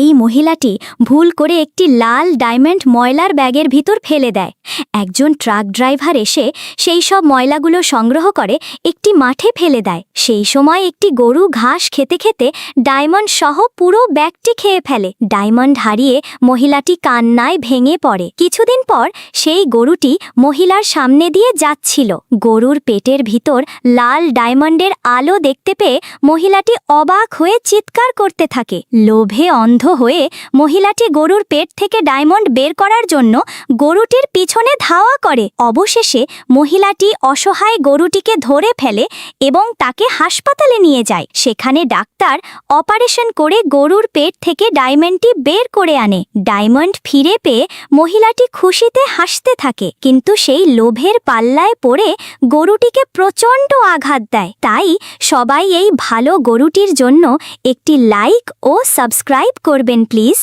এই মহিলাটি ভুল করে একটি লাল ডায়মন্ড ময়লার ব্যাগের ভিতর ফেলে দেয়। একজন ট্রাক ড্রাইভার এসে সেই সব ময়লাগুলো সংগ্রহ করে একটি মাঠে ফেলে দেয়। সেই সময় একটি গরু ঘাস খেতে খেতে ডায়মন্ড সহ পুরো ব্যাগটি খেয়ে ফেলে। ডায়মন্ড হারিয়ে মহিলাটি কান্নায় ভেঙে পড়ে। কিছুদিন পর সেই গরুটি মহিলার সামনে দিয়ে যাচ্ছিল। গরুর পেটের ভিতর লাল ডায়মন্ডের আলো দেখতে পেয়ে মহিলাটি অবাক হয়ে চিৎকার করতে থাকে। লোভে অন্ধ হয়ে মহিলাটি গরুর পেট থেকে ডায়মন্ড বের করার জন্য গরুটির পিছনে ধাওয়া করে। অবশেষে মহিলাটি অসহায় গরুটিকে ধরে ফেলে এবং তাকে হাসপাতালে নিয়ে যায়। সেখানে ডাক্তার অপারেশন করে গরুর পেট থেকে ডায়মন্ডটি বের করে আনে। ডায়মন্ড ফিরে পেয়ে মহিলাটি খুশিতে হাসতে থাকে। কিন্তু সেই লোভের পাল্লায় পড়ে গরুটিকে প্রচণ্ড আঘাত দেয়। তাই সবাই এই ভালো গরুটির জন্য একটি লাইক ও সাবস্ক্রাইব করবেন প্লিজ